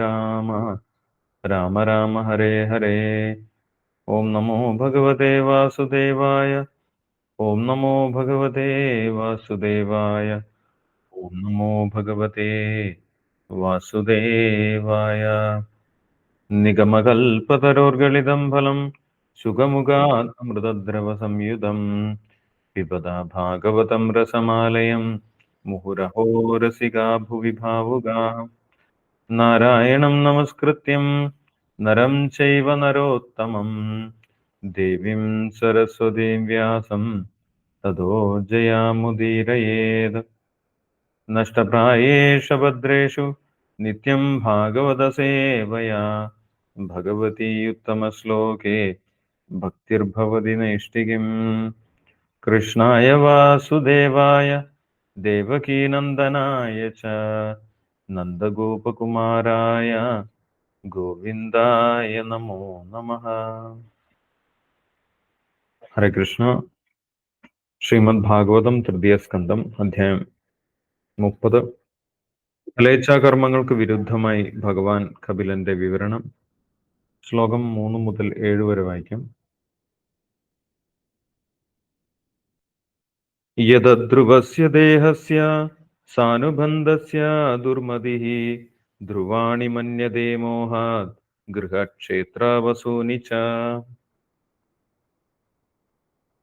രാമ രാമ രാമ ഹരേ ഹരേ ഓം നമോ ഭഗവതേ വാസുദേവായ ഓം നമോ ഭഗവതേ വാസുദേവായ ഓം നമോ ഭഗവതേ വാസുദേവായ നിഗമകൽപതരോർഗളിതം ഫലം സുഖമുഖാത് അമൃതദ്രവ സംയുതം പിബത ഭാഗവതം രസമാലയം മുഹുരഹോ രസികാ ഭുവി ഭാവുകാ നാരായണം നമസ്കൃത്യം. നരം ചൈവ നരോത്തമം. ദേവീം സരസ്വതീം വ്യാസം. തതോ ജയാമുദീരയേത്. നഷ്ടപ്രായേഷ ഭദ്രേഷു. നിത്യം ഭാഗവതസേവയാ ഭഗവതി ഉത്തമശ്ലോകേ ഭക്തിർഭവതി നൈഷ്ഠികിം. കൃഷ്ണായ വാസുദേവായ. ദേവകീനന്ദനായ ച. നന്ദഗോപകുമാരായ ഗോവിന്ദായ നമോ നമ. ഹരേ കൃഷ്ണ. ശ്രീമദ് ഭാഗവതം തൃതീയ സ്കന്ധം അധ്യായം മുപ്പത്. ഫലേച്ഛാകർമ്മങ്ങൾക്ക് വിരുദ്ധമായി ഭഗവാൻ കപിലന്റെ വിവരണം. ശ്ലോകം മൂന്ന് മുതൽ ഏഴ് വരെ വായിക്കാം. യദ്രുവസ്യ ദേഹസ്യ സാനുബന്ധസ്യ ദുർമതി ധ്രുവാണി മന്യതേ മോഹാത് ഗൃഹക്ഷേത്രാവസൂനി ച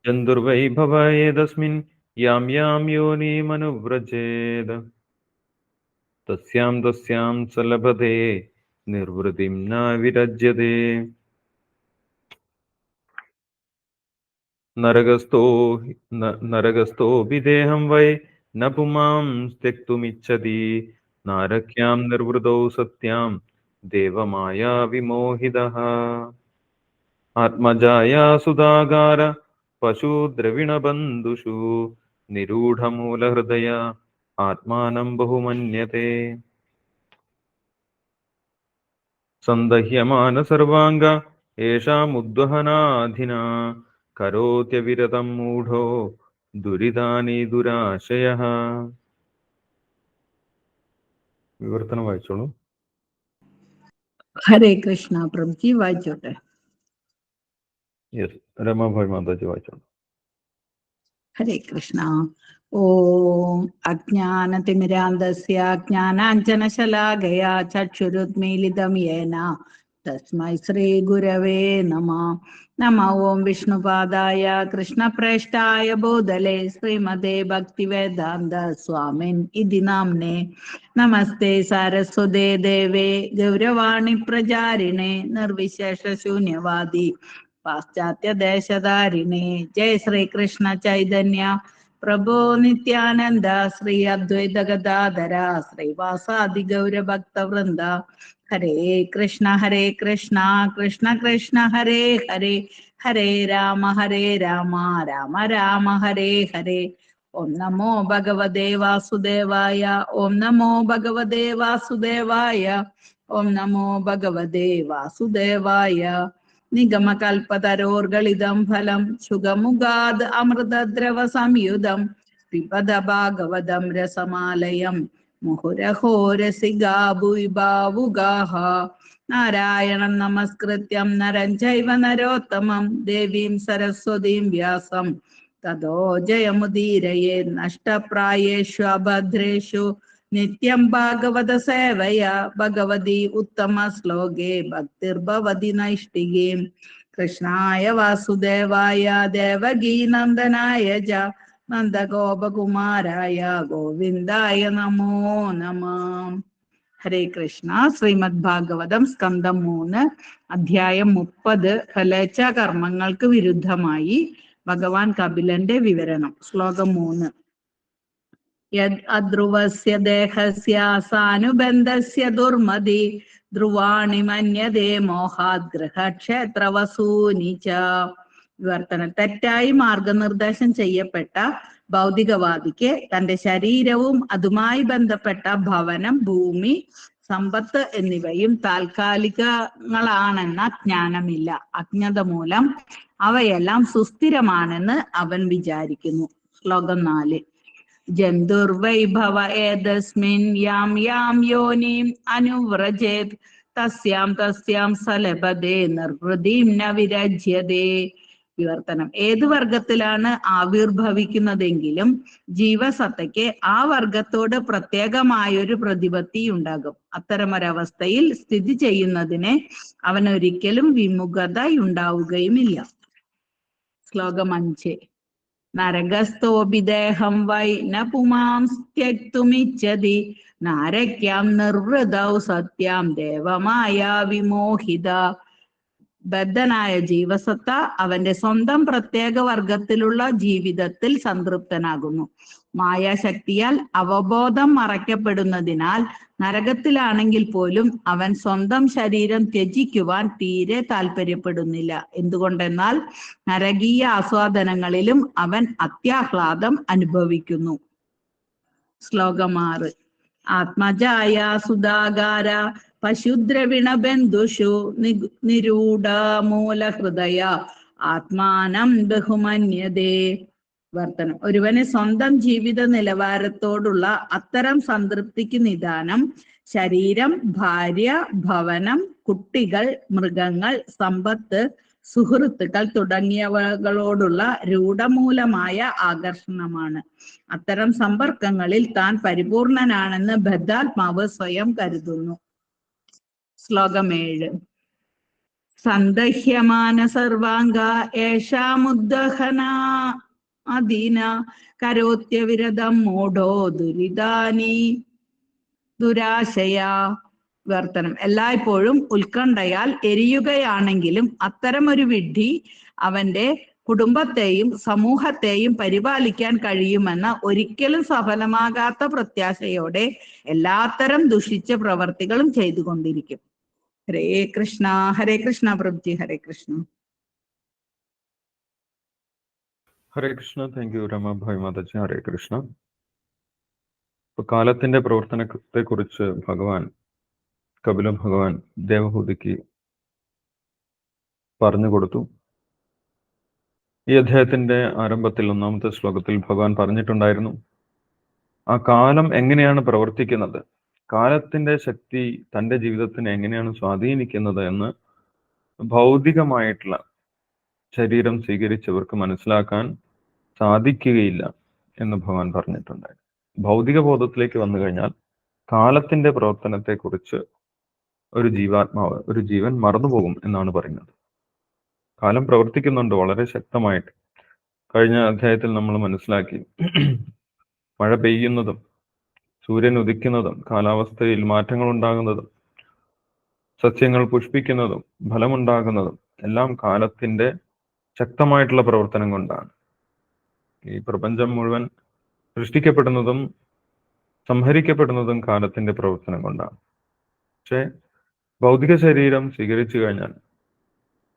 ചന്ദുർവൈഭവ ഏതസ്മിൻ യാം യാം യോനിമനുവ്രജേത് തസ്യാം തസ്യാം സ ലഭതേ നിർവൃതിം ന വിരജ്യതേ നരകസ്ഥോ ന- നരകസ്ഥോऽपि വൈ न पुमां त्यक्तुमिच्छति नारक्यां निर्वृतौ सत्यां देवमायाविमोहितः आत्मजाया सुधागार पशुद्रविणबन्धुषु निरूढमूलहृदय आत्मानं बहुमन्यते सन्दह्यमान सर्वाङ्ग येषामुद्वहनाधिना करोत्यविरतं मूढो ദുരിതാനി ദുരാശയ വിവർത്തനം വായിച്ചോളൂ. ഹരേ കൃഷ്ണ പ്രഭുജി വായിച്ചോട്ടെ. യെസ് രമാഭായ് മാതാജി വായിച്ചോളൂ. ഹരേ കൃഷ്ണ. ഓം അജ്ഞാനതിമിരാന്തസ്യ ജ്ഞാനാഞ്ജനശലാകയാ ചക്ഷുരുദ്മീലിതം യേന. തസ്മൈ ശ്രീഗുരവേ നമ നമ ഓം വിഷ്ണുപാദായ കൃഷ്ണപ്രേഷ്ഠായ ഭൂതലേ ശ്രീമതേ ഭക്തിവേദാന്ത സ്വാമിൻ ഇതി നാംനെ നമസ്തേ സാരസ്വതേ ദേവേ ഗൗരവാണി പ്രചാരിണേ നിർവിശേഷ ശൂന്യവാദി പാശ്ചാത്യ ദേശധാരിണി ജയ ശ്രീകൃഷ്ണ ചൈതന്യ പ്രഭോ നിത്യാനന്ദ ശ്രീ ഹരേ കൃഷ്ണ ഹരേ കൃഷ്ണ കൃഷ്ണ കൃഷ്ണ ഹരേ ഹരേ. ഹരേ രാമ ഹരേ രാമ രാമ രാമ ഹരേ ഹരേ. ഓം നമോ ഭഗവതേ വാസുദേവായ ഓം നമോ ഭഗവതേ വാസുദേവായ ഓം നമോ ഭഗവതേ വാസുദേവായ. നിഗമകൽപതരോർഗളിതം ഫലം ശുഗമുഖാത് അമൃതദ്രവ സംയുതം പിപദ ഭാഗവതം രസമാലയം മുഹുരഹോ രസികാ ഭൂയിഭാവുഗാഹ നാരായണം നമസ്കൃത്യം നരം ചൈവ നരോത്തമം. ദേവീം സരസ്വതീം വ്യാസം. തതോ ജയമുദീരയേ നഷ്ടപ്രായേഷു അഭദ്രേഷു. നിത്യം ഭാഗവത സേവയ ഭഗവതി ഉത്തമ ശ്ലോകേ ഭക്തിർഭവതി നൈഷ്ഠികീം കൃഷ്ണായ വാസുദേവായ ദേവഗീനന്ദനായ ച നന്ദഗോപകുമാരായ ഗോവിന്ദായ നമോ നമ. ഹരേ കൃഷ്ണ. ശ്രീമദ് ഭാഗവതം സ്കന്ധം മൂന്ന് അധ്യായം മുപ്പത്. ഫലേച്ഛ കർമ്മങ്ങൾക്ക് വിരുദ്ധമായി ഭഗവാൻ കപിലന്റെ വിവരണം. ശ്ലോകം മൂന്ന്. യദ് അധ്രുവസ്യ ദേഹസ്യ സാനുബന്ധസ്യ ദുർമതി ധ്രുവാണി മന്യതേ മോഹാത് ഗൃഹക്ഷേത്രവസൂനി ച. വിവർത്തനം. തെറ്റായി മാർഗനിർദ്ദേശം ചെയ്യപ്പെട്ട ഭൗതികവാദിക്ക് തന്റെ ശരീരവും അതുമായി ബന്ധപ്പെട്ട ഭവനം ഭൂമി സമ്പത്ത് എന്നിവയും താൽക്കാലികങ്ങളാണെന്ന ജ്ഞാനമില്ല. അജ്ഞത മൂലം അവയെല്ലാം സുസ്ഥിരമാണെന്ന് അവൻ വിചാരിക്കുന്നു. ശ്ലോകം നാല്. ജന്തുർവൈഭവ ഏതസ്മിൻ യാം യാം യോനിം അനുവ്രജേത്. തസ്യാം തസ്യാം സലഭതേ നിർവൃതിം ന വിരജ്യതേ. വിവർത്തനം. ഏത് വർഗത്തിലാണ് ആവിർഭവിക്കുന്നതെങ്കിലും ജീവസത്തയ്ക്ക് ആ വർഗത്തോട് പ്രത്യേകമായൊരു പ്രതിപത്തി ഉണ്ടാകും. അത്തരമൊരവസ്ഥയിൽ സ്ഥിതി ചെയ്യുന്നതിന് അവനൊരിക്കലും വിമുഖത ഉണ്ടാവുകയുമില്ല. ശ്ലോകം അഞ്ച്. നരകസ്തോപിദേഹം വൈ ന പുമാം ത്യക്തുമിച്ഛതി നാരക്യാം നിർവൃതൗ സത്യാം ദേവമായ വിമോഹിത. ബദ്ധനായ ജീവസത്ത അവന്റെ സ്വന്തം പ്രത്യേക വർഗത്തിലുള്ള ജീവിതത്തിൽ സംതൃപ്തനാകുന്നു. മായാശക്തിയാൽ അവബോധം മറയ്ക്കപ്പെടുന്നതിനാൽ നരകത്തിലാണെങ്കിൽ പോലും അവൻ സ്വന്തം ശരീരം ത്യജിക്കുവാൻ തീരെ താല്പര്യപ്പെടുന്നില്ല എന്തുകൊണ്ടെന്നാൽ നരകീയ ആസ്വാദനങ്ങളിലും അവൻ അത്യാഹ്ലാദം അനുഭവിക്കുന്നു. ശ്ലോകം ആറ്. ആത്മജായ സുധാകാര പശുദ്രവിണ ബന്ധുഷു നിരൂഢ മൂലഹൃദയ ആത്മാനം ബഹുമന്യതേ. വർത്തനം ഒരുവന് സ്വന്തം ജീവിത നിലവാരത്തോടുള്ള അത്തരം സംതൃപ്തിക്ക് നിദാനം. ശരീരം ഭാര്യ ഭവനം കുട്ടികൾ മൃഗങ്ങൾ സമ്പത്ത് സുഹൃത്തുക്കൾ തുടങ്ങിയവകളോടുള്ള രൂഢമൂലമായ ആകർഷണമാണ്. അത്തരം സമ്പർക്കങ്ങളിൽ താൻ പരിപൂർണനാണെന്ന് ബദ്ധാത്മാവ് സ്വയം കരുതുന്നു. ശ്ലോകം ഏഴ് സന്ദഹ്യമാന സർവാംഗ ഏഷാമുദ്ദഹന അധീന കരോത്യവിരതം മൂഢോ ദുരിതാനി. ദുരാശയ വർത്തനം. എല്ലായ്പ്പോഴും ഉത്കണ്ഠയാൽ എരിയുകയാണെങ്കിലും അത്തരമൊരു വിഡ്ഢി അവന്റെ കുടുംബത്തെയും സമൂഹത്തെയും പരിപാലിക്കാൻ കഴിയുമെന്ന ഒരിക്കലും സഫലമാകാത്ത പ്രത്യാശയോടെ എല്ലാത്തരം ദുഷിച്ച പ്രവർത്തികളും ചെയ്തുകൊണ്ടിരിക്കും. ഹരേ കൃഷ്ണ ഹരേ കൃഷ്ണ പ്രഭുജി ഹരേ കൃഷ്ണ. Hare Krishna thank you Ramabai Mataji Hare Krishna. കാലത്തിന്റെ പ്രവർത്തനത്തെ കുറിച്ച് ഭഗവാൻ കപില ഭഗവാൻ ദേവഹൂതിക്ക് പറഞ്ഞു കൊടുത്തു. ഈ അധ്യായത്തിന്റെ ആരംഭത്തിൽ ഒന്നാമത്തെ ശ്ലോകത്തിൽ ഭഗവാൻ പറഞ്ഞിട്ടുണ്ടായിരുന്നു ആ കാലം എങ്ങനെയാണ് പ്രവർത്തിക്കുന്നത്? കാലത്തിന്റെ ശക്തി തന്റെ ജീവിതത്തിനെ എങ്ങനെയാണ് സ്വാധീനിക്കുന്നത് എന്ന് ഭൗതികമായിട്ടുള്ള ശരീരം സ്വീകരിച്ചവർക്ക് മനസ്സിലാക്കാൻ സാധിക്കുകയില്ല എന്ന് ഭഗവാൻ പറഞ്ഞിട്ടുണ്ട് ഭൗതിക ബോധത്തിലേക്ക് വന്നു കഴിഞ്ഞാൽ കാലത്തിന്റെ പ്രവർത്തനത്തെ കുറിച്ച് ഒരു ജീവാത്മാവ് ഒരു ജീവൻ മറന്നുപോകും എന്നാണ് പറയുന്നത്. കാലം പ്രവർത്തിക്കുന്നുണ്ട് വളരെ ശക്തമായിട്ട്. കഴിഞ്ഞ അധ്യായത്തിൽ നമ്മൾ മനസ്സിലാക്കി മഴ പെയ്യുന്നതും സൂര്യൻ ഉദിക്കുന്നതും കാലാവസ്ഥയിൽ മാറ്റങ്ങൾ ഉണ്ടാകുന്നതും സസ്യങ്ങൾ പുഷ്പിക്കുന്നതും ഫലമുണ്ടാകുന്നതും എല്ലാം കാലത്തിന്റെ ശക്തമായിട്ടുള്ള പ്രവർത്തനം കൊണ്ടാണ്. ഈ പ്രപഞ്ചം മുഴുവൻ സൃഷ്ടിക്കപ്പെടുന്നതും സംഹരിക്കപ്പെടുന്നതും കാലത്തിന്റെ പ്രവർത്തനം കൊണ്ടാണ്. പക്ഷേ ഭൗതിക ശരീരം സ്വീകരിച്ചു കഴിഞ്ഞാൽ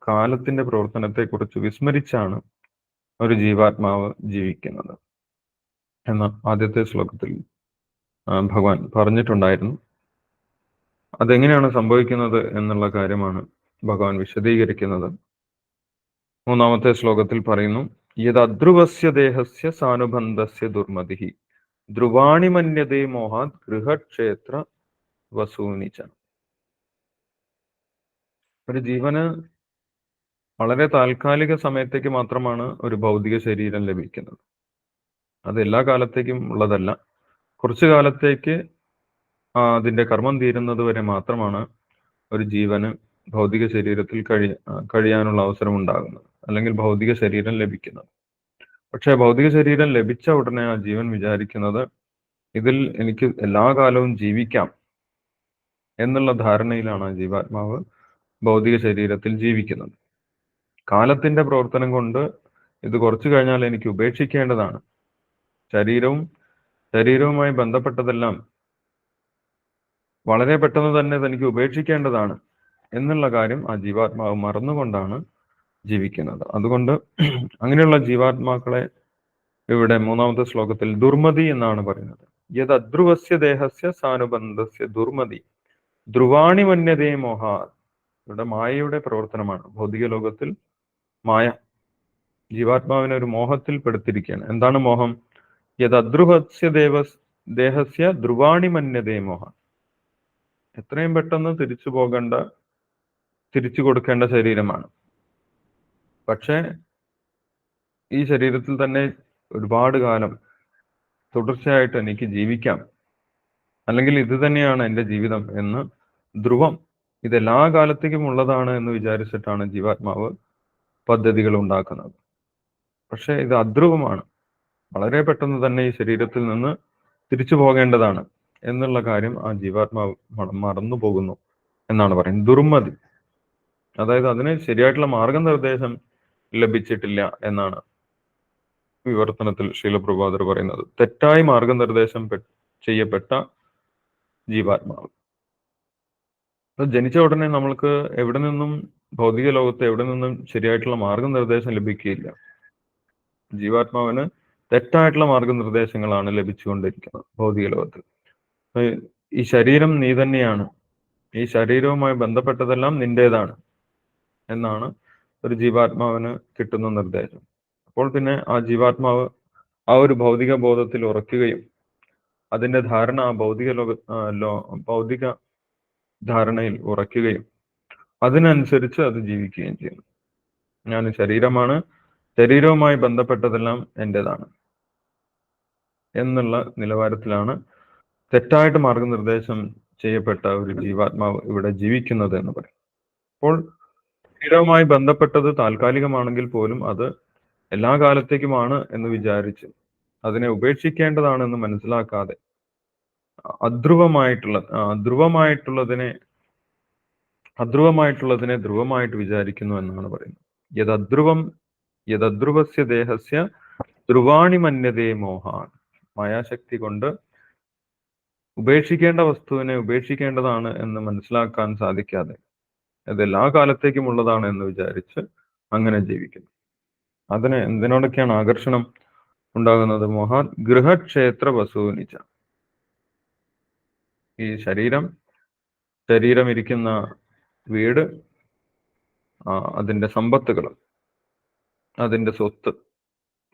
കാലത്തിന്റെ പ്രവർത്തനത്തെ കുറിച്ച് വിസ്മരിച്ചാണ് ഒരു ജീവാത്മാവ് ജീവിക്കുന്നത്. എന്ന ആദ്യത്തെ ശ്ലോകത്തിൽ ഭഗവാൻ പറഞ്ഞിട്ടുണ്ടായിരുന്നു. അതെങ്ങനെയാണ് സംഭവിക്കുന്നത് എന്നുള്ള കാര്യമാണ് ഭഗവാൻ വിശദീകരിക്കുന്നത്. മൂന്നാമത്തെ ശ്ലോകത്തിൽ പറയുന്നു യദ്ധ്രുവസ്യ ദേഹസ്യ സാനുബന്ധസ്യ ദുർമതി ധ്രുവാണി മന്യതേ മോഹാത് ഗൃഹക്ഷേത്ര വസൂനിച്ച ഒരു ജീവന് വളരെ താൽക്കാലിക സമയത്തേക്ക് മാത്രമാണ് ഒരു ഭൗതിക ശരീരം ലഭിക്കുന്നത്. അത് എല്ലാ കാലത്തേക്കും ഉള്ളതല്ല. കുറച്ചു കാലത്തേക്ക് അതിന്റെ കർമ്മം തീരുന്നത് വരെ മാത്രമാണ് ഒരു ജീവന് ഭൗതിക ശരീരത്തിൽ കഴി കഴിയാനുള്ള അവസരം ഉണ്ടാകുന്നത്. അല്ലെങ്കിൽ ഭൗതിക ശരീരം ലഭിക്കുന്നത്. പക്ഷേ ഭൗതിക ശരീരം ലഭിച്ച ഉടനെ ആ ജീവൻ വിചാരിക്കുന്നത് ഇതിൽ എനിക്ക് എല്ലാ കാലവും ജീവിക്കാം എന്നുള്ള ധാരണയിലാണ് ജീവാത്മാവ് ഭൗതിക ശരീരത്തിൽ ജീവിക്കുന്നത്. കാലത്തിന്റെ പ്രവർത്തനം കൊണ്ട് ഇത് കുറച്ചു കഴിഞ്ഞാൽ എനിക്ക് ഉപേക്ഷിക്കേണ്ടതാണ്. ശരീരവും ശരീരവുമായി ബന്ധപ്പെട്ടതെല്ലാം വളരെ പെട്ടെന്ന് തന്നെ തനിക്ക് ഉപേക്ഷിക്കേണ്ടതാണ് എന്നുള്ള കാര്യം ആ ജീവാത്മാവ് മറന്നുകൊണ്ടാണ് ജീവിക്കുന്നത്. അതുകൊണ്ട് അങ്ങനെയുള്ള ജീവാത്മാക്കളെ ഇവിടെ മൂന്നാമത്തെ ശ്ലോകത്തിൽ ദുർമതി എന്നാണ് പറയുന്നത്. യത് അധ്രുവസ്യ ദേഹസ്യ സാനുബന്ധസ്യ ദുർമതി. ധ്രുവാണി മന്യതേ മോഹ. ഇവിടെ മായയുടെ പ്രവർത്തനമാണ്. ഭൗതിക ലോകത്തിൽ മായ ജീവാത്മാവിനെ ഒരു മോഹത്തിൽ പെടുത്തിരിക്കുകയാണ് എന്താണ് മോഹം? യദ്ധ്രുവസ്യ ദേവസ് ദേഹസ്യ ധ്രുവാണി മന്യതേ മോഹ എത്രയും പെട്ടെന്ന് തിരിച്ചു പോകേണ്ട തിരിച്ചു കൊടുക്കേണ്ട ശരീരമാണ്. പക്ഷേ ഈ ശരീരത്തിൽ തന്നെ ഒരുപാട് കാലം തുടർച്ചയായിട്ട് എനിക്ക് ജീവിക്കാം. അല്ലെങ്കിൽ ഇത് തന്നെയാണ് എന്റെ ജീവിതം എന്ന് ധ്രുവം ഇതെല്ലാ കാലത്തേക്കും ഉള്ളതാണ് എന്ന് വിചാരിച്ചിട്ടാണ് ജീവാത്മാവ് പദ്ധതികൾ ഉണ്ടാക്കുന്നത്. പക്ഷേ ഇത് അധ്രുവമാണ്. വളരെ പെട്ടെന്ന് തന്നെ ഈ ശരീരത്തിൽ നിന്ന് തിരിച്ചു പോകേണ്ടതാണ് എന്നുള്ള കാര്യം ആ ജീവാത്മാവ് മറ- മറന്നു പോകുന്നു എന്നാണ് പറയുന്നത്. ദുർമതി. അതായത് അതിന് ശരിയായിട്ടുള്ള മാർഗനിർദ്ദേശം ലഭിച്ചിട്ടില്ല എന്നാണ് വിവർത്തനത്തിൽ ശീലപ്രഭാതർ പറയുന്നത്. തെറ്റായി മാർഗനിർദ്ദേശം ചെയ്യപ്പെട്ട ജീവാത്മാവ്. ജനിച്ച ഉടനെ നമ്മൾക്ക് എവിടെ നിന്നും ഭൗതിക ലോകത്ത് എവിടെ നിന്നും ശരിയായിട്ടുള്ള മാർഗനിർദ്ദേശം ലഭിക്കുകയില്ല. ജീവാത്മാവിന് തെറ്റായിട്ടുള്ള മാർഗനിർദ്ദേശങ്ങളാണ് ലഭിച്ചുകൊണ്ടിരിക്കുന്നത് ഭൗതിക ലോകത്തിൽ ഈ ശരീരം നീ തന്നെയാണ്. ഈ ശരീരവുമായി ബന്ധപ്പെട്ടതെല്ലാം നിന്റേതാണ് എന്നാണ് ഒരു ജീവാത്മാവിന് കിട്ടുന്ന നിർദ്ദേശം. അപ്പോൾ പിന്നെ ആ ജീവാത്മാവ് ആ ഒരു ഭൗതിക ബോധത്തിൽ ഉറക്കുകയും അതിന്റെ ധാരണ ആ ഭൗതിക ലോക ഭൗതിക ധാരണയിൽ ഉറക്കുകയും അതിനനുസരിച്ച് അത് ജീവിക്കുകയും ചെയ്യുന്നു. ഞാൻ ശരീരമാണ് ശരീരവുമായി ബന്ധപ്പെട്ടതെല്ലാം എന്റേതാണ്. എന്നുള്ള നിലവാരത്തിലാണ് തെറ്റായിട്ട് മാർഗനിർദ്ദേശം ചെയ്യപ്പെട്ട ഒരു ജീവാത്മാവ് ഇവിടെ ജീവിക്കുന്നത് എന്ന് പറയും. അപ്പോൾ ശരീരവുമായി ബന്ധപ്പെട്ടത് താൽക്കാലികമാണെങ്കിൽ പോലും അത് എല്ലാ കാലത്തേക്കുമാണ് എന്ന് വിചാരിച്ച് അതിനെ ഉപേക്ഷിക്കേണ്ടതാണെന്ന് മനസ്സിലാക്കാതെ അധ്രുവമായിട്ടുള്ള ധ്രുവമായിട്ടുള്ളതിനെ അധ്രുവമായിട്ടുള്ളതിനെ ധ്രുവമായിട്ട് വിചാരിക്കുന്നു എന്നാണ് പറയുന്നത്. യദധ്രുവം യദധ്രുവസ്യ ദേഹസ്യ ധ്രുവാണി മന്യതേ മോഹാൻ. മായാശക്തി കൊണ്ട് ഉപേക്ഷിക്കേണ്ട വസ്തുവിനെ ഉപേക്ഷിക്കേണ്ടതാണ് എന്ന് മനസ്സിലാക്കാൻ സാധിക്കാതെ അത് എല്ലാ കാലത്തേക്കും ഉള്ളതാണ് എന്ന് വിചാരിച്ച് അങ്ങനെ ജീവിക്കുന്നു. അതിന് എന്തിനോടൊക്കെയാണ് ആകർഷണം ഉണ്ടാകുന്നത്? മോഹാൻ ഗൃഹക്ഷേത്ര വസൂനിച്ച ഈ ശരീരം ശരീരം ഇരിക്കുന്ന വീട് അതിന്റെ സമ്പത്തുകൾ അതിന്റെ സ്വത്ത്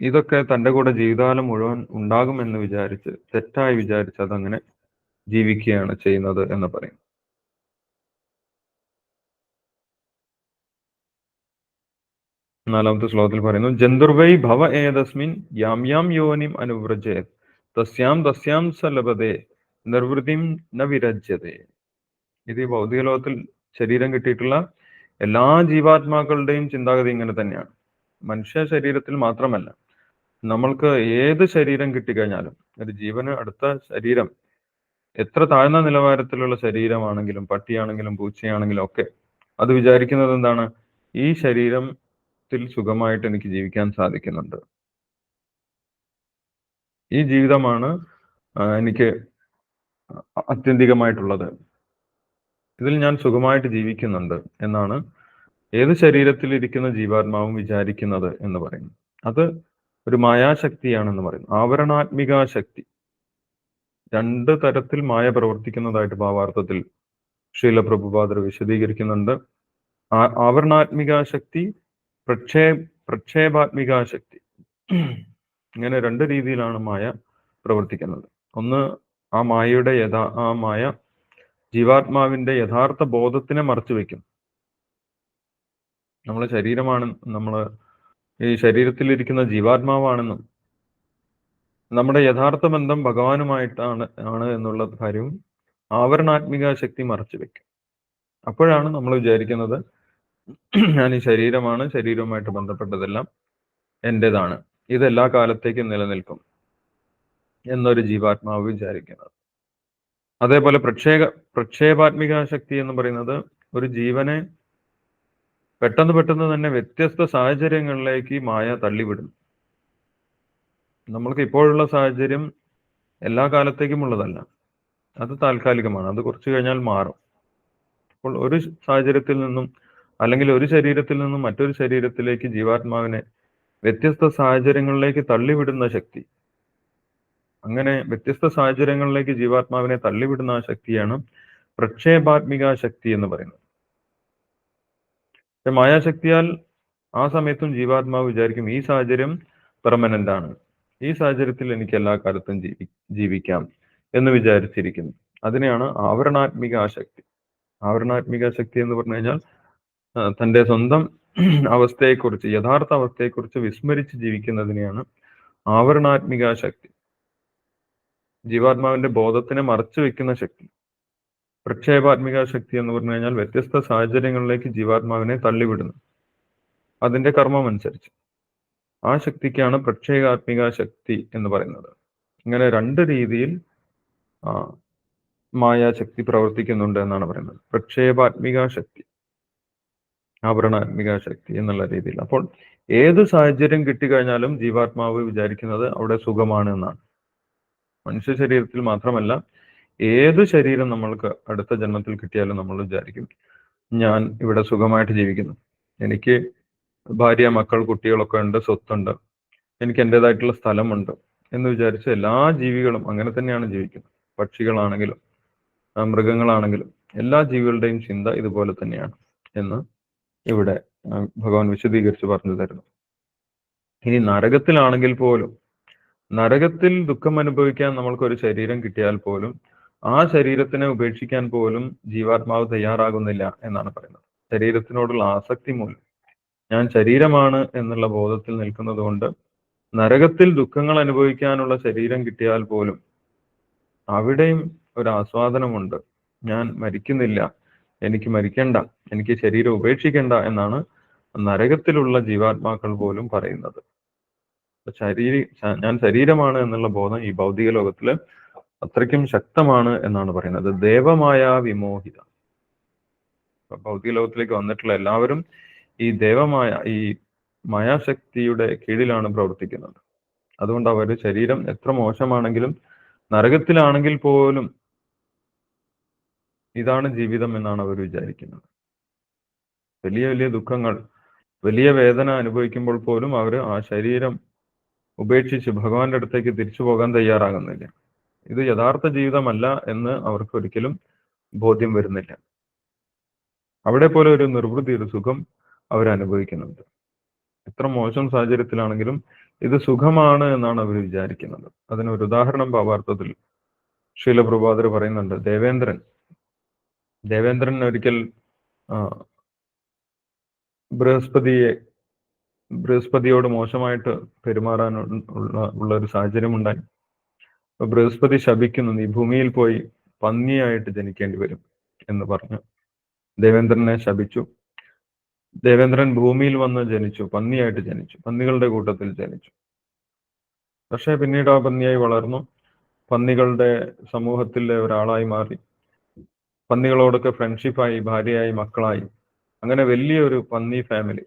ഇതൊക്കെ തന്റെ കൂടെ ജീവിതകാലം മുഴുവൻ ഉണ്ടാകുമെന്ന് വിചാരിച്ച് തെറ്റായി വിചാരിച്ച് അതങ്ങനെ ജീവിക്കുകയാണ് ചെയ്യുന്നത് എന്ന് പറയും. നാലാമത്തെ ശ്ലോകത്തിൽ പറയുന്നു ജന്തുർവൈ ഭവ ഏതസ്മിൻ യാം യാം യോനിം അനുവ്രജേത് തസ്യാം തസ്യാം സലഭത നിർവൃതിം ന വിരജ്യതേ. ഇത് ഈ ഭൗതിക ലോകത്തിൽ ശരീരം കിട്ടിയിട്ടുള്ള എല്ലാ ജീവാത്മാക്കളുടെയും ചിന്താഗതി ഇങ്ങനെ തന്നെയാണ്. മനുഷ്യ ശരീരത്തിൽ മാത്രമല്ല നമ്മൾക്ക് ഏത് ശരീരം കിട്ടിക്കഴിഞ്ഞാലും ഒരു ജീവന് അടുത്ത ശരീരം എത്ര താഴ്ന്ന നിലവാരത്തിലുള്ള ശരീരമാണെങ്കിലും പട്ടിയാണെങ്കിലും പൂച്ചയാണെങ്കിലും ഒക്കെ അത് വിചാരിക്കുന്നത് എന്താണ്? ഈ ശരീരത്തിൽ സുഖമായിട്ട് എനിക്ക് ജീവിക്കാൻ സാധിക്കുന്നുണ്ട്. ഈ ജീവിതമാണ് എനിക്ക് ആത്യന്തികമായിട്ടുള്ളത് ഇതിൽ ഞാൻ സുഖമായിട്ട് ജീവിക്കുന്നുണ്ട് എന്നാണ് ഏത് ശരീരത്തിൽ ഇരിക്കുന്ന ജീവാത്മാവും വിചാരിക്കുന്നത് എന്ന് പറയുന്നു അത് ഒരു മായാശക്തിയാണെന്ന് പറയുന്നു. ആവരണാത്മിക ശക്തി. രണ്ട് തരത്തിൽ മായ പ്രവർത്തിക്കുന്നതായിട്ട് ഭാവാർത്ഥത്തിൽ ശീലപ്രഭുപാദർ വിശദീകരിക്കുന്നുണ്ട്. ആ- ആവരണാത്മിക ശക്തി പ്രക്ഷേ പ്രക്ഷേപാത്മിക ശക്തി. ഇങ്ങനെ രണ്ട് രീതിയിലാണ് മായ പ്രവർത്തിക്കുന്നത്. ഒന്ന് ആ മായയുടെ യഥാ ആ മായ ജീവാത്മാവിന്റെ യഥാർത്ഥ ബോധത്തിനെ മറച്ചു വെക്കും നമ്മളെ ശരീരമാണ് നമ്മൾ ഈ ശരീരത്തിലിരിക്കുന്ന ജീവാത്മാവാണെന്നും നമ്മുടെ യഥാർത്ഥ ബന്ധം ഭഗവാനുമായിട്ടാണ് ആണ് എന്നുള്ള കാര്യവും ആവരണാത്മിക ശക്തി മറച്ചു വെക്കും. അപ്പോഴാണ് നമ്മൾ വിചാരിക്കുന്നത് ഞാൻ ഈ ശരീരമാണ് ശരീരവുമായിട്ട് ബന്ധപ്പെട്ടതെല്ലാം എന്റെതാണ് ഇതെല്ലാ കാലത്തേക്കും നിലനിൽക്കും എന്നൊരു ജീവാത്മാവ് വിചാരിക്കുന്നത്. അതേപോലെ പ്രക്ഷേക പ്രക്ഷേപാത്മിക ശക്തി എന്ന് പറയുന്നത് ഒരു ജീവനെ പെട്ടെന്ന് പെട്ടെന്ന് തന്നെ വ്യത്യസ്ത സാഹചര്യങ്ങളിലേക്ക് മായ തള്ളിവിടും നമ്മൾക്ക് ഇപ്പോഴുള്ള സാഹചര്യം എല്ലാ കാലത്തേക്കും ഉള്ളതല്ല. അത് താൽക്കാലികമാണ്. അത് കുറച്ച് കഴിഞ്ഞാൽ മാറും. അപ്പോൾ ഒരു സാഹചര്യത്തിൽ നിന്നും അല്ലെങ്കിൽ ഒരു ശരീരത്തിൽ നിന്നും മറ്റൊരു ശരീരത്തിലേക്ക് ജീവാത്മാവിനെ വ്യത്യസ്ത സാഹചര്യങ്ങളിലേക്ക് തള്ളിവിടുന്ന ശക്തി. അങ്ങനെ വ്യത്യസ്ത സാഹചര്യങ്ങളിലേക്ക് ജീവാത്മാവിനെ തള്ളിവിടുന്ന ആ ശക്തിയാണ് പ്രക്ഷേപാത്മിക ശക്തി എന്ന് പറയുന്നത്. പക്ഷെ മായാശക്തിയാൽ ആ സമയത്തും ജീവാത്മാവ് വിചാരിക്കും ഈ സാഹചര്യം പെർമനന്റ് ആണ്. ഈ സാഹചര്യത്തിൽ എനിക്ക് എല്ലാ കാലത്തും ജീവി ജീവിക്കാം എന്ന് വിചാരിച്ചിരിക്കുന്നു. അതിനെയാണ് ആവരണാത്മിക ആസക്തി ആവരണാത്മിക ശക്തി എന്ന് പറഞ്ഞു കഴിഞ്ഞാൽ തന്റെ സ്വന്തം അവസ്ഥയെക്കുറിച്ച് യഥാർത്ഥ അവസ്ഥയെക്കുറിച്ച് വിസ്മരിച്ച് ജീവിക്കുന്നതിനെയാണ് ആവരണാത്മിക ശക്തി. ജീവാത്മാവിന്റെ ബോധത്തിനെ മറച്ചു വെക്കുന്ന ശക്തി. പ്രക്ഷേപാത്മിക ശക്തി എന്ന് പറഞ്ഞു കഴിഞ്ഞാൽ വ്യത്യസ്ത സാഹചര്യങ്ങളിലേക്ക് ജീവാത്മാവിനെ തള്ളിവിടുന്നു. അതിന്റെ കർമ്മം അനുസരിച്ച്. ആ ശക്തിക്കാണ് പ്രക്ഷേകാത്മിക ശക്തി എന്ന് പറയുന്നത്. ഇങ്ങനെ രണ്ട് രീതിയിൽ മായാശക്തി പ്രവർത്തിക്കുന്നുണ്ട് എന്നാണ് പറയുന്നത്. പ്രക്ഷേപാത്മിക ശക്തി ആവരണാത്മിക ശക്തി എന്നുള്ള രീതിയിൽ. അപ്പോൾ ഏത് സാഹചര്യം കിട്ടിക്കഴിഞ്ഞാലും ജീവാത്മാവ് വിചാരിക്കുന്നത് അവിടെ സുഖമാണ് എന്നാണ്. മനുഷ്യ ശരീരത്തിൽ മാത്രമല്ല ഏത് ശരീരം നമ്മൾക്ക് അടുത്ത ജന്മത്തിൽ കിട്ടിയാലും നമ്മൾ വിചാരിക്കും ഞാൻ ഇവിടെ സുഖമായിട്ട് ജീവിക്കുന്നു. എനിക്ക് ഭാര്യ മക്കൾ കുട്ടികളൊക്കെ ഉണ്ട് സ്വത്തുണ്ട്. എനിക്ക് എന്റെതായിട്ടുള്ള സ്ഥലമുണ്ട് എന്ന് വിചാരിച്ച് എല്ലാ ജീവികളും അങ്ങനെ തന്നെയാണ് ജീവിക്കുന്നത്. പക്ഷികളാണെങ്കിലും മൃഗങ്ങളാണെങ്കിലും എല്ലാ ജീവികളുടെയും ചിന്ത ഇതുപോലെ തന്നെയാണ് എന്ന് ഇവിടെ ഭഗവാൻ വിശദീകരിച്ച് പറഞ്ഞു തരുന്നു. ഇനി നരകത്തിലാണെങ്കിൽ പോലും നരകത്തിൽ ദുഃഖം അനുഭവിക്കാൻ നമ്മൾക്ക് ഒരു ശരീരം കിട്ടിയാൽ പോലും ആ ശരീരത്തിനെ ഉപേക്ഷിക്കാൻ പോലും ജീവാത്മാവ് തയ്യാറാകുന്നില്ല എന്നാണ് പറയുന്നത്. ശരീരത്തിനോടുള്ള ആസക്തി മൂലം. ഞാൻ ശരീരമാണ് എന്നുള്ള ബോധത്തിൽ നിൽക്കുന്നത് കൊണ്ട് നരകത്തിൽ ദുഃഖങ്ങൾ അനുഭവിക്കാനുള്ള ശരീരം കിട്ടിയാൽ പോലും അവിടെയും ഒരു ആസ്വാദനമുണ്ട്. ഞാൻ മരിക്കുന്നില്ല. എനിക്ക് മരിക്കണ്ട. എനിക്ക് ശരീരം ഉപേക്ഷിക്കണ്ട എന്നാണ് നരകത്തിലുള്ള ജീവാത്മാക്കൾ പോലും പറയുന്നത്. ശരീര ഞാൻ ശരീരമാണ് എന്നുള്ള ബോധം ഈ ഭൗതിക ലോകത്തിൽ അത്രയ്ക്കും ശക്തമാണ് എന്നാണ് പറയുന്നത്. ദേവമായ വിമോഹിത. ഭൗതിക ലോകത്തിലേക്ക് വന്നിട്ടുള്ള എല്ലാവരും ഈ ദേവമായ ഈ മായാശക്തിയുടെ കീഴിലാണ് പ്രവർത്തിക്കുന്നത്. അതുകൊണ്ട് അവരുടെ ശരീരം എത്ര മോശമാണെങ്കിലും നരകത്തിലാണെങ്കിൽ പോലും ഇതാണ് ജീവിതം എന്നാണ് അവർ വിചാരിക്കുന്നത്. വലിയ വലിയ ദുഃഖങ്ങൾ വലിയ വേദന അനുഭവിക്കുമ്പോൾ പോലും അവർ ആ ശരീരം ഉപേക്ഷിച്ച് ഭഗവാന്റെ അടുത്തേക്ക് തിരിച്ചു പോകാൻ തയ്യാറാകുന്നില്ല. ഇത് യഥാർത്ഥ ജീവിതമല്ല എന്ന് അവർക്ക് ഒരിക്കലും ബോധ്യം വരുന്നില്ല. അവിടെ പോലെ ഒരു നിർവൃത്തി ഒരു സുഖം അവർ അനുഭവിക്കുന്നുണ്ട് എത്ര മോശം സാഹചര്യത്തിലാണെങ്കിലും ഇത് സുഖമാണ് എന്നാണ് അവർ വിചാരിക്കുന്നത്. അതിന് ഒരു ഉദാഹരണം ഭാവാർത്ഥത്തിൽ ശീലപ്രഭാതർ പറയുന്നുണ്ട് ദേവേന്ദ്രൻ. ദേവേന്ദ്രൻ ഒരിക്കൽ ബൃഹസ്പതിയെ ബൃഹസ്പതിയോട് മോശമായിട്ട് പെരുമാറാൻ ഉള്ള ഉള്ള ഒരു സാഹചര്യം ഉണ്ടായി ബൃഹസ്പതി ശപിക്കുന്നു നീ ഭൂമിയിൽ പോയി പന്നിയായിട്ട് ജനിക്കേണ്ടി വരും എന്ന് പറഞ്ഞു. ദേവേന്ദ്രനെ ശപിച്ചു. ദേവേന്ദ്രൻ ഭൂമിയിൽ വന്ന് ജനിച്ചു പന്നിയായിട്ട് ജനിച്ചു പന്നികളുടെ കൂട്ടത്തിൽ ജനിച്ചു. പക്ഷേ പിന്നീട് ആ പന്നിയായി വളർന്നു. പന്നികളുടെ സമൂഹത്തിലെ ഒരാളായി മാറി. പന്നികളോടൊക്കെ ഫ്രണ്ട്ഷിപ്പായി ഭാര്യയായി മക്കളായി. അങ്ങനെ വലിയൊരു പന്നി ഫാമിലി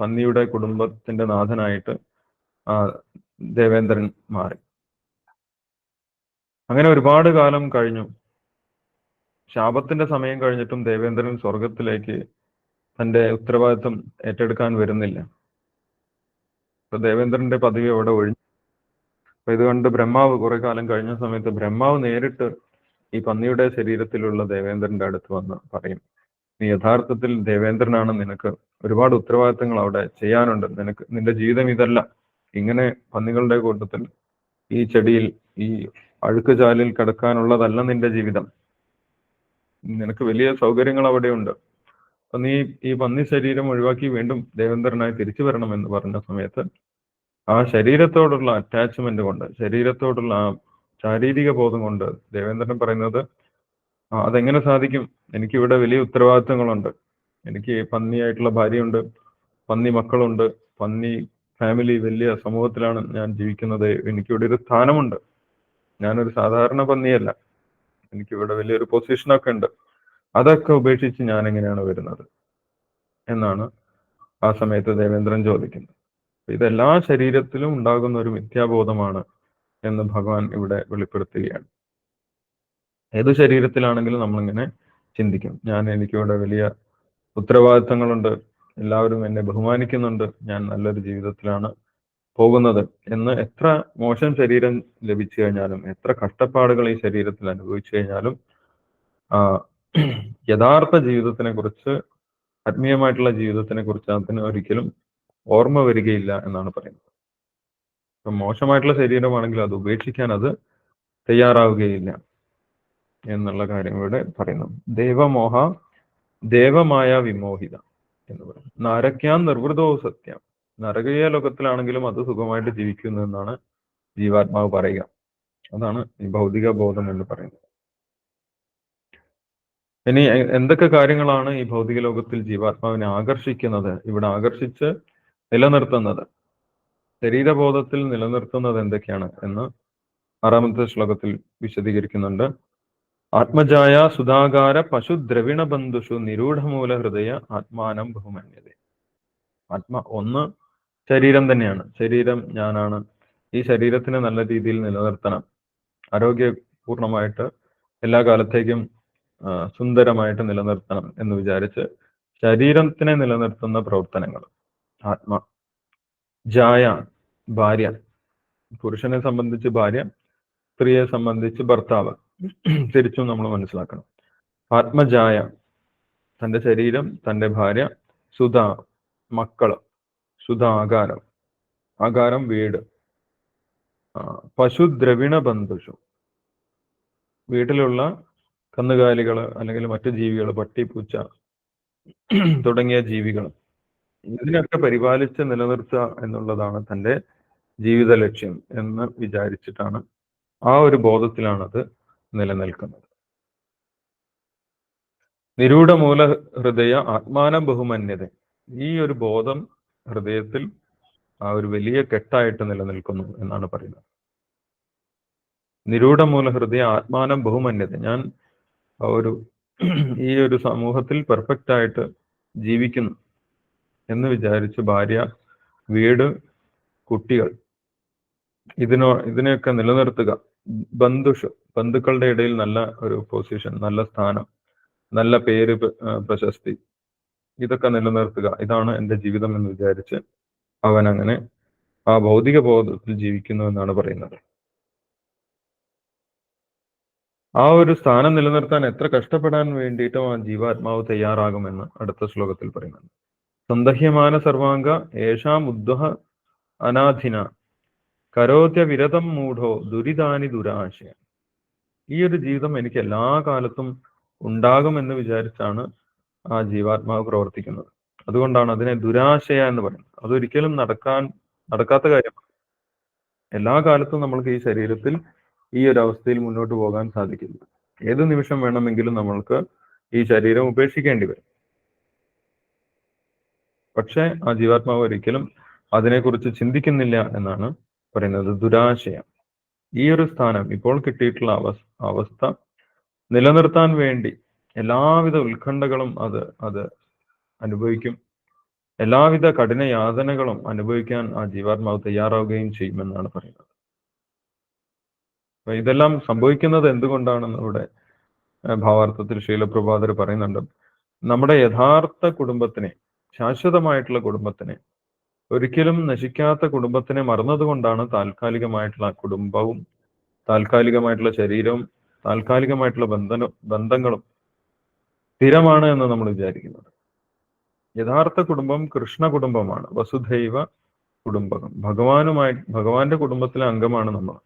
പന്നിയുടെ കുടുംബത്തിന്റെ നാഥനായിട്ട് ദേവേന്ദ്രൻ മാറി. അങ്ങനെ ഒരുപാട് കാലം കഴിഞ്ഞു. ശാപത്തിന്റെ സമയം കഴിഞ്ഞിട്ടും ദേവേന്ദ്രൻ സ്വർഗത്തിലേക്ക് തന്റെ ഉത്തരവാദിത്വം ഏറ്റെടുക്കാൻ വരുന്നില്ല. അപ്പൊ ദേവേന്ദ്രന്റെ പദവി അവിടെ ഒഴിഞ്ഞു. അപ്പൊ ഇതുകൊണ്ട് ബ്രഹ്മാവ് കുറെ കാലം കഴിഞ്ഞ സമയത്ത് ബ്രഹ്മാവ് നേരിട്ട് ഈ പന്നിയുടെ ശരീരത്തിലുള്ള ദേവേന്ദ്രന്റെ അടുത്ത് വന്ന് പറയും നീ യഥാർത്ഥത്തിൽ ദേവേന്ദ്രനാണ്. നിനക്ക് ഒരുപാട് ഉത്തരവാദിത്തങ്ങൾ അവിടെ ചെയ്യാനുണ്ട്. നിനക്ക് നിന്റെ ജീവിതം ഇതല്ല. ഇങ്ങനെ പന്നികളുടെ കൂട്ടത്തിൽ ഈ ചെടിയിൽ ഈ അഴുക്ക് ചാലിൽ കിടക്കാനുള്ളതല്ല നിന്റെ ജീവിതം. നിനക്ക് വലിയ സൗകര്യങ്ങൾ അവിടെയുണ്ട്. അപ്പൊ നീ ഈ പന്നി ശരീരം ഒഴിവാക്കി വീണ്ടും ദേവേന്ദ്രനായി തിരിച്ചു വരണമെന്ന് പറഞ്ഞ സമയത്ത് ആ ശരീരത്തോടുള്ള അറ്റാച്ച്മെന്റ് കൊണ്ട് ശരീരത്തോടുള്ള ആ ശാരീരിക ബോധം കൊണ്ട് ദേവേന്ദ്രൻ പറയുന്നത് "ആ, അതെങ്ങനെ സാധിക്കും? എനിക്ക് ഇവിടെ വലിയ ഉത്തരവാദിത്തങ്ങളുണ്ട്. എനിക്ക് പന്നിയായിട്ടുള്ള ഭാര്യയുണ്ട് പന്നി മക്കളുണ്ട് പന്നി ഫാമിലി വലിയ സമൂഹത്തിലാണ് ഞാൻ ജീവിക്കുന്നത്. എനിക്കിവിടെ ഒരു സ്ഥാനമുണ്ട്. ഞാനൊരു സാധാരണ പന്നിയല്ല. എനിക്കിവിടെ വലിയൊരു പൊസിഷനൊക്കെ ഉണ്ട്. അതൊക്കെ ഉപേക്ഷിച്ച് ഞാൻ എങ്ങനെയാണ് വരുന്നത്? എന്നാണ് ആ സമയത്ത് ദേവേന്ദ്രൻ ചോദിക്കുന്നത്. ഇതെല്ലാ ശരീരത്തിലും ഉണ്ടാകുന്ന ഒരു മിഥ്യാബോധമാണ് എന്ന് ഭഗവാൻ ഇവിടെ വെളിപ്പെടുത്തുകയാണ്. ഏത് ശരീരത്തിലാണെങ്കിലും നമ്മളിങ്ങനെ ചിന്തിക്കും. ഞാൻ എനിക്കിവിടെ വലിയ ഉത്തരവാദിത്തങ്ങളുണ്ട്. എല്ലാവരും എന്നെ ബഹുമാനിക്കുന്നുണ്ട്. ഞാൻ നല്ലൊരു ജീവിതത്തിലാണ് പോകുന്നത് എന്ന് എത്ര മോശം ശരീരം ലഭിച്ചു കഴിഞ്ഞാലും എത്ര കഷ്ടപ്പാടുകൾ ഈ ശരീരത്തിൽ അനുഭവിച്ചു കഴിഞ്ഞാലും യഥാർത്ഥ ജീവിതത്തിനെ കുറിച്ച് ആത്മീയമായിട്ടുള്ള ജീവിതത്തിനെ കുറിച്ച് അതിന് ഒരിക്കലും ഓർമ്മ വരികയില്ല എന്നാണ് പറയുന്നത്. ഇപ്പം മോശമായിട്ടുള്ള ശരീരമാണെങ്കിൽ അത് ഉപേക്ഷിക്കാൻ അത് തയ്യാറാവുകയില്ല എന്നുള്ള കാര്യം ഇവിടെ പറയുന്നു. ദേവമോഹ ദേവമായ വിമോഹിത എന്ന് പറയുന്നു. നരയ്ക്കാൻ നിർവൃതവും സത്യം. നരകീയ ലോകത്തിലാണെങ്കിലും അത് സുഖമായിട്ട് ജീവിക്കുന്നു എന്നാണ് ജീവാത്മാവ് പറയുക. അതാണ് ഈ ഭൗതിക ബോധം എന്ന് പറയുന്നത്. ഇനി എന്തൊക്കെ കാര്യങ്ങളാണ് ഈ ഭൗതിക ലോകത്തിൽ ജീവാത്മാവിനെ ആകർഷിക്കുന്നത്? ഇവിടെ ആകർഷിച്ച് നിലനിർത്തുന്നത്. ശരീരബോധത്തിൽ നിലനിർത്തുന്നത് എന്തൊക്കെയാണ് എന്ന് ആറാമത്തെ ശ്ലോകത്തിൽ വിശദീകരിക്കുന്നുണ്ട്. ആത്മജായ സുധാകാര പശു ദ്രവിണ ബന്ധുഷു നിരൂഢമൂല ഹൃദയ ആത്മാനം ബഹുമന്യത. ആത്മ ഒന്ന് ശരീരം തന്നെയാണ്. ശരീരം ഞാനാണ്. ഈ ശരീരത്തിനെ നല്ല രീതിയിൽ നിലനിർത്തണം. ആരോഗ്യപൂർണമായിട്ട് എല്ലാ കാലത്തേക്കും സുന്ദരമായിട്ട് നിലനിർത്തണം എന്ന് വിചാരിച്ച് ശരീരത്തിനെ നിലനിർത്തുന്ന പ്രവർത്തനങ്ങൾ. ആത്മ ജായ ഭാര്യ. പുരുഷനെ സംബന്ധിച്ച് ഭാര്യ സ്ത്രീയെ സംബന്ധിച്ച് ഭർത്താവ്. തിരിച്ചും നമ്മൾ മനസ്സിലാക്കണം. ആത്മജായ തന്റെ ശരീരം തന്റെ ഭാര്യ സുധ മക്കൾ. സുധ ആകാരം. ആകാരം വീട്. പശുദ്രവിണ പശു ദ്രവിണ ബന്ധുഷു വീട്ടിലുള്ള കന്നുകാലികൾ അല്ലെങ്കിൽ മറ്റു ജീവികൾ പട്ടി പൂച്ച തുടങ്ങിയ ജീവികൾ. ഇതിനൊക്കെ പരിപാലിച്ച് നിലനിർത്തുക എന്നുള്ളതാണ് തന്റെ ജീവിത ലക്ഷ്യം എന്ന് വിചാരിച്ചിട്ടാണ് ആ ഒരു ബോധത്തിലാണ് അത് നിലനിൽക്കുന്നത്. നിരൂഢമൂല ഹൃദയ ആത്മാനം ബഹുമന്യത. ഈ ഒരു ബോധം ഹൃദയത്തിൽ ആ ഒരു വലിയ കെട്ടായിട്ട് നിലനിൽക്കുന്നു എന്നാണ് പറയുന്നത്. നിരൂഢമൂല ഹൃദയ ആത്മാനം ബഹുമന്യത. ഞാൻ ഒരു ഈ ഒരു സമൂഹത്തിൽ പെർഫെക്റ്റ് ആയിട്ട് ജീവിക്കുന്നു എന്ന് വിചാരിച്ച് ഭാര്യ വീട് കുട്ടികൾ ഇതിനോ ഇതിനെയൊക്കെ നിലനിർത്തുക. ബന്ധുഷ് ബന്ധുക്കളുടെ ഇടയിൽ നല്ല ഒരു പൊസിഷൻ നല്ല സ്ഥാനം നല്ല പേര് പ്രശസ്തി ഇതൊക്കെ നിലനിർത്തുക. ഇതാണ് എന്റെ ജീവിതം എന്ന് വിചാരിച്ച് അവൻ അങ്ങനെ ആ ഭൗതിക ബോധത്തിൽ ജീവിക്കുന്നു എന്നാണ് പറയുന്നത്. ആ ഒരു സ്ഥാനം നിലനിർത്താൻ എത്ര കഷ്ടപ്പെടാൻ വേണ്ടിയിട്ടും ആ ജീവാത്മാവ് തയ്യാറാകുമെന്ന് അടുത്ത ശ്ലോകത്തിൽ പറയുന്നുണ്ട്. സന്ദഹ്യമാന സർവാംഗ ഏഷാം ഉദ്വഹ അനാധിന കരോത്യ വിരതം മൂഢോ ദുരിതാനി ദുരാശയ. ഈ ഒരു ജീവിതം എനിക്ക് എല്ലാ കാലത്തും ഉണ്ടാകുമെന്ന് വിചാരിച്ചാണ് ആ ജീവാത്മാവ് പ്രവർത്തിക്കുന്നത്. അതുകൊണ്ടാണ് അതിനെ ദുരാശയ എന്ന് പറയുന്നത്. അതൊരിക്കലും നടക്കാൻ നടക്കാത്ത കാര്യമാണ്. എല്ലാ കാലത്തും നമ്മൾക്ക് ഈ ശരീരത്തിൽ ഈ ഒരു അവസ്ഥയിൽ മുന്നോട്ട് പോകാൻ സാധിക്കില്ല ഏത് നിമിഷം വേണമെങ്കിലും നമ്മൾക്ക് ഈ ശരീരം ഉപേക്ഷിക്കേണ്ടി വരും. പക്ഷെ ആ ജീവാത്മാവ് ഒരിക്കലും അതിനെക്കുറിച്ച് ചിന്തിക്കുന്നില്ല എന്നാണ് പറയുന്നത്. ദുരാശയം. ഈ ഒരു സ്ഥാനം ഇപ്പോൾ കിട്ടിയിട്ടുള്ള അവസ് അവസ്ഥ നിലനിർത്താൻ വേണ്ടി എല്ലാവിധ ഉത്കണ്ഠകളും അത് അത് അനുഭവിക്കും. എല്ലാവിധ കഠിന യാതനകളും അനുഭവിക്കാൻ ആ ജീവാത്മാവ് തയ്യാറാവുകയും ചെയ്യുമെന്നാണ് പറയുന്നത്. ഇതെല്ലാം സംഭവിക്കുന്നത് എന്തുകൊണ്ടാണെന്ന് ഇവിടെ ഭാവാർത്ഥത്തിൽ ശീലപ്രഭാതർ പറയുന്നുണ്ട്. നമ്മുടെ യഥാർത്ഥ കുടുംബത്തിനെ ശാശ്വതമായിട്ടുള്ള കുടുംബത്തിനെ ഒരിക്കലും നശിക്കാത്ത കുടുംബത്തിനെ മറന്നതുകൊണ്ടാണ് താൽക്കാലികമായിട്ടുള്ള കുടുംബവും താൽക്കാലികമായിട്ടുള്ള ശരീരവും താൽക്കാലികമായിട്ടുള്ള ബന്ധന ബന്ധങ്ങളും സ്ഥിരമാണ് എന്ന് നമ്മൾ വിചാരിക്കുന്നത്. യഥാർത്ഥ കുടുംബം കൃഷ്ണ കുടുംബമാണ്. വസുധൈവ കുടുംബകം ഭഗവാനുമായി ഭഗവാന്റെ കുടുംബത്തിലെ അംഗമാണ് നമ്മൾ.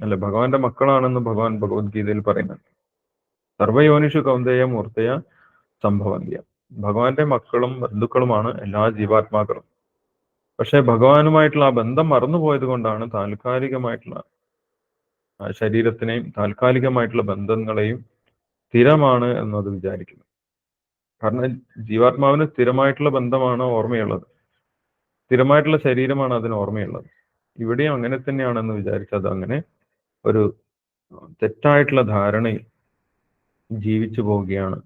അല്ല? ഭഗവാന്റെ മക്കളാണെന്ന് ഭഗവാൻ ഭഗവത്ഗീതയിൽ പറയുന്നുണ്ട്. സർവയോനിഷു കൗന്ദയ മൂർത്തയ സംഭവന്യ ഭഗവാന്റെ മക്കളും ബന്ധുക്കളുമാണ് എല്ലാ ജീവാത്മാക്കളും. പക്ഷെ ഭഗവാനുമായിട്ടുള്ള ആ ബന്ധം മറന്നുപോയത് കൊണ്ടാണ് താൽക്കാലികമായിട്ടുള്ള ശരീരത്തിനെയും താൽക്കാലികമായിട്ടുള്ള ബന്ധങ്ങളെയും സ്ഥിരമാണ് എന്നത് വിചാരിക്കുന്നു കാരണം ജീവാത്മാവിന് സ്ഥിരമായിട്ടുള്ള ബന്ധമാണ് ഓർമ്മയുള്ളത്. സ്ഥിരമായിട്ടുള്ള ശരീരമാണ് അതിന് ഓർമ്മയുള്ളത്. ഇവിടെയും അങ്ങനെ തന്നെയാണെന്ന് വിചാരിച്ചത് അങ്ങനെ ഒരു തെറ്റായിട്ടുള്ള ധാരണയിൽ ജീവിച്ചു പോവുകയാണ്.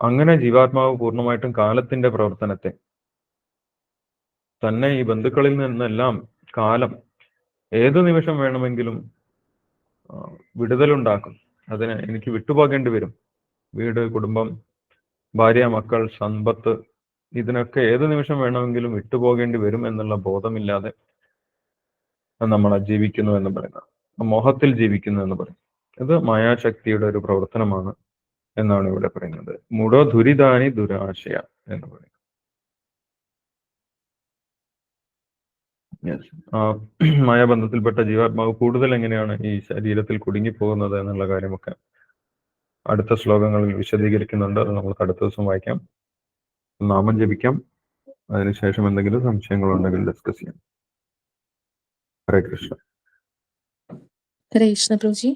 അങ്ങനെ ജീവാത്മാവ് പൂർണമായിട്ടും കാലത്തിന്റെ പ്രവർത്തനത്തെ തന്നെ ഈ ബന്ധുക്കളിൽ നിന്നെല്ലാം കാലം ഏതു നിമിഷം വേണമെങ്കിലും വിടുതലുണ്ടാക്കും. അതിന് എനിക്ക് വിട്ടുപോകേണ്ടി വരും. വീട് കുടുംബം ഭാര്യ മക്കൾ സമ്പത്ത് ഇതിനൊക്കെ ഏത് നിമിഷം വേണമെങ്കിലും വിട്ടുപോകേണ്ടി വരും എന്നുള്ള ബോധമില്ലാതെ നമ്മൾ ജീവിക്കുന്നു എന്ന് പറയുന്നത്. മോഹത്തിൽ ജീവിക്കുന്നു എന്ന് പറയും ഇത് മായാശക്തിയുടെ ഒരു പ്രവർത്തനമാണ് എന്നാണ് ഇവിടെ പറയുന്നത്. മുടോ ദുരിതാനി ദുരാശയ എന്ന് പറയും മായാബന്ധത്തിൽപ്പെട്ട ജീവാത്മാവ് കൂടുതൽ എങ്ങനെയാണ് ഈ ശരീരത്തിൽ കുടുങ്ങിപ്പോകുന്നത് എന്നുള്ള കാര്യമൊക്കെ അടുത്ത ശ്ലോകങ്ങളിൽ വിശദീകരിക്കുന്നുണ്ട്. അത് നമുക്ക് അടുത്ത ദിവസം വായിക്കാം. നാമം ജപിക്കാം. അതിനുശേഷം എന്തെങ്കിലും സംശയങ്ങളുണ്ടെങ്കിൽ ഡിസ്കസ് ചെയ്യാം. ഹരേ കൃഷ്ണ. ഹരേ കൃഷ്ണ പ്രഭുജി.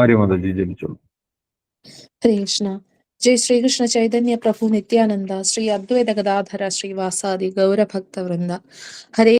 ആര്യമാതാജി ജപിച്ചോളൂ. ഹരേ കൃഷ്ണ. ജയ് ശ്രീകൃഷ്ണ ചൈതന്യ പ്രഭു നിത്യാനന്ദ ശ്രീ അദ്വൈത ഗദാധര ശ്രീവാസാദി ഗൗരഭക്ത വൃന്ദ ഹരേ